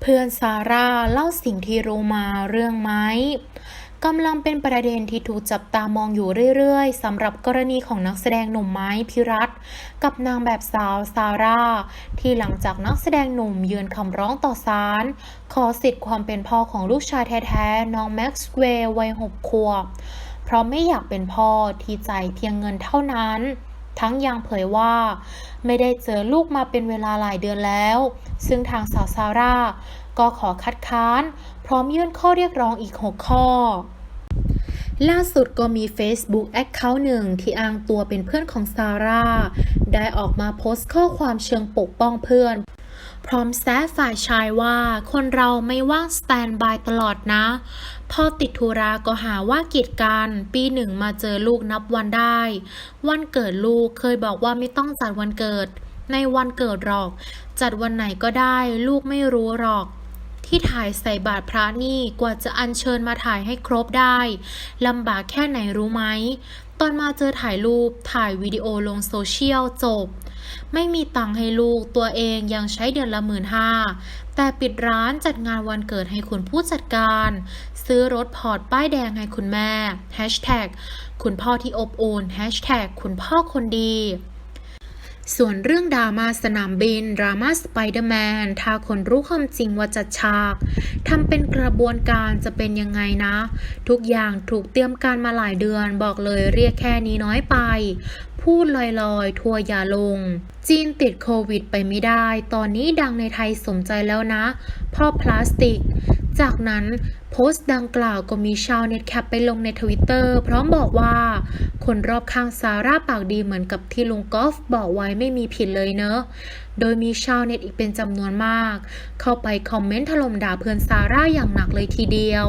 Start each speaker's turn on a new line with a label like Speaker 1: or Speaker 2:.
Speaker 1: เพื่อนซาร่าเล่าสิ่งที่รู้มาเรื่องไม้กำลังเป็นประเด็นที่ถูกจับตามองอยู่เรื่อยๆสำหรับกรณีของนักแสดงหนุ่มไม้พิรัตกับนางแบบสาวซาร่า ที่หลังจากนักแสดงหนุ่มยืนคำร้องต่อศาลขอสิทธิ์ความเป็นพ่อของลูกชายแท้ๆ น้องแม็กซ์เวย์วัยหกขวบ เพราะไม่อยากเป็นพ่อที่ใจเพียงเงินเท่านั้น ทั้งยังเผยว่า ไม่ได้เจอลูกมาเป็นเวลาหลายเดือนแล้ว ซึ่งทางสาวซาร่า ก็ขอคัดค้าน พร้อมยื่นข้อเรียกร้องอีก 6 ข้อ ล่าสุดก็มี Facebook Account หนึ่งที่อ้างตัวเป็นเพื่อนของซาร่า ได้ออกมาโพสต์ข้อความเชิงปกป้องเพื่อน พร้อมแซะฝ่ายชายว่าคนเราไม่ว่างสแตนบายตลอดนะ พอติดธุระก็หาว่ากีดกันปีหนึ่งมาเจอลูกนับวันได้ วันเกิดลูกเคยบอกว่าไม่ต้องจัดวันเกิด ในวันเกิดหรอก จัดวันไหนก็ได้ ลูกไม่รู้หรอกที่ถ่ายใส่บาตรพระนี่กว่าจะอัญเชิญมาถ่ายให้ครบได้ลำบากแค่ไหนรู้ไหม ตอนมาเจอถ่ายรูปถ่ายวิดีโอลงโซเชียลจบ ไม่มีตังค์ให้ลูกตัวเองยังใช้เดือนละหมื่นห้าแต่ปิดร้านจัดงานวันเกิดให้คุณผู้จัดการ ซื้อรถพอร์ตป้ายแดงให้คุณแม่แฮชแท็กคุณพ่อที่อบอุ่นแฮชแท็กคุณพ่อคนดีส่วนเรื่องดราม่าสนามบิน ดราม่าสไปเดอร์แมน ถ้าคนรู้ความจริงว่าจัดฉาก ทำเป็นกระบวนการจะเป็นยังไงนะ ทุกอย่างถูกเตรียมการมาหลายเดือน บอกเลยเรียกแค่นี้น้อยไป พูดลอยๆ ทัวร์อยาลง จีนติดโควิดไปไม่ได้ ตอนนี้ดังในไทยสมใจแล้วนะ พ่อพลาสติก จากนั้นโพสต์ดังกล่าวก็มีชาวเน็ตแคปไปลงในทวิตเตอร์พร้อมบอกว่า คนรอบข้างซาร่าปากดีเหมือนกับที่ลุงกอล์ฟบอกไว้ไม่มีผิดเลยเนอะ โดยมีชาวเน็ตอีกเป็นจำนวนมาก เข้าไปคอมเมนต์ถล่มด่าเพื่อนซาร่าอย่างหนักเลยทีเดียว